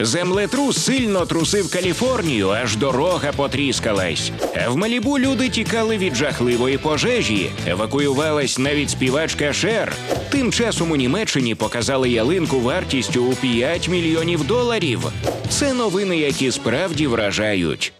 Землетрус сильно трусив Каліфорнію, аж дорога потріскалась. В Малібу люди тікали від жахливої пожежі. Евакуювалась навіть співачка Шер. Тим часом у Німеччині показали ялинку вартістю у 5 мільйонів доларів. Це новини, які справді вражають.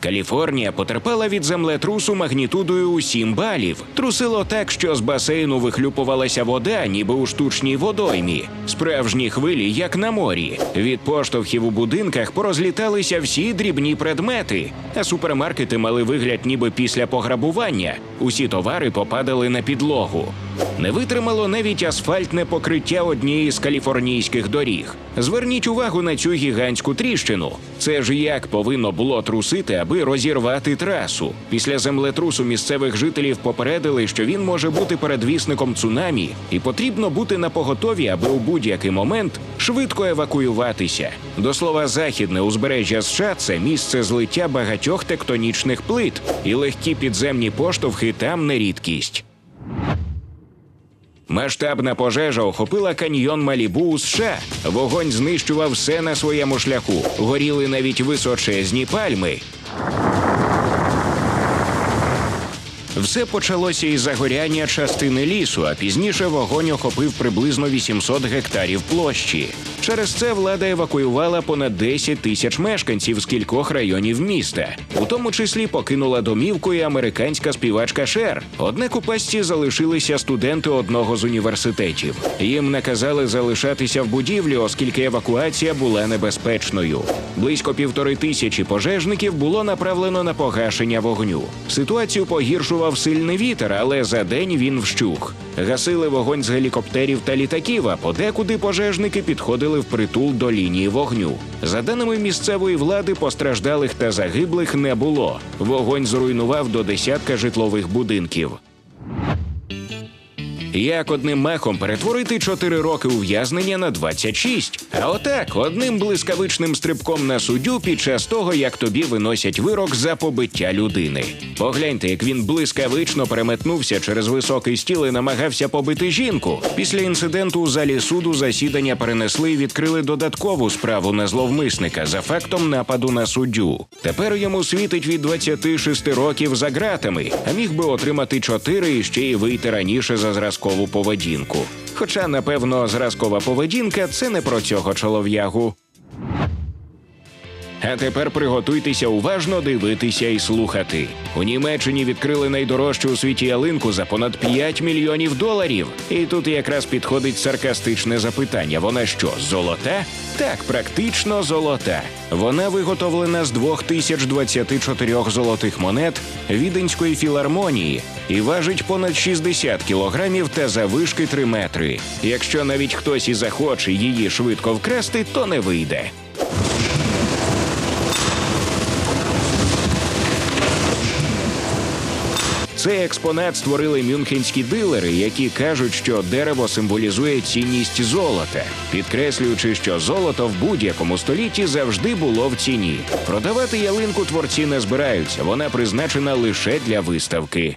Каліфорнія потерпала від землетрусу магнітудою у 7 балів. Трусило так, що з басейну вихлюпувалася вода, ніби у штучній водоймі. Справжні хвилі, як на морі. Від поштовхів у будинках порозліталися всі дрібні предмети, а супермаркети мали вигляд, ніби після пограбування. Усі товари попадали на підлогу. Не витримало навіть асфальтне покриття однієї з каліфорнійських доріг. Зверніть увагу на цю гігантську тріщину. Це ж як повинно було трусити, аби розірвати трасу. Після землетрусу місцевих жителів попередили, що він може бути передвісником цунамі, і потрібно бути на поготові, аби у будь-який момент швидко евакуюватися. До слова, західне узбережжя США це місце злиття багатьох тектонічних плит, і легкі підземні поштовхи там не рідкість. Масштабна пожежа охопила каньйон Малібу у США. Вогонь знищував все на своєму шляху. Горіли навіть височезні пальми. Все почалося із загоряння частини лісу, а пізніше вогонь охопив приблизно 800 гектарів площі. Через це влада евакуювала понад 10 тисяч мешканців з кількох районів міста. У тому числі покинула домівку і американська співачка Шер. Однак у пастці залишилися студенти одного з університетів. Їм наказали залишатися в будівлі, оскільки евакуація була небезпечною. Близько півтори тисячі пожежників було направлено на погашення вогню. Ситуацію погіршував сильний вітер, але за день він вщух. Гасили вогонь з гелікоптерів та літаків, а подекуди пожежники підходили впритул до лінії вогню. За даними місцевої влади, постраждалих та загиблих не було. Вогонь зруйнував до десятка житлових будинків. Як одним махом перетворити 4 роки ув'язнення на 26? А отак, одним блискавичним стрибком на суддю під час того, як тобі виносять вирок за побиття людини. Погляньте, як він блискавично переметнувся через високий стіл і намагався побити жінку. Після інциденту у залі суду засідання перенесли і відкрили додаткову справу на зловмисника за фактом нападу на суддю. Тепер йому світить від 26 років за ґратами, а міг би отримати 4 і ще й вийти раніше за зразкову поведінку. Хоча, напевно, зразкова поведінка це не про цього чолов'ягу. А тепер приготуйтеся уважно дивитися і слухати. У Німеччині відкрили найдорожчу у світі ялинку за понад 5 мільйонів доларів. І тут якраз підходить саркастичне запитання: вона що, золота? Так, практично золота. Вона виготовлена з 2024 золотих монет Віденської філармонії і важить понад 60 кілограмів та завишки 3 метри. Якщо навіть хтось і захоче її швидко вкрасти, то не вийде. Цей експонат створили мюнхенські дилери, які кажуть, що дерево символізує цінність золота, підкреслюючи, що золото в будь-якому столітті завжди було в ціні. Продавати ялинку творці не збираються. Вона призначена лише для виставки.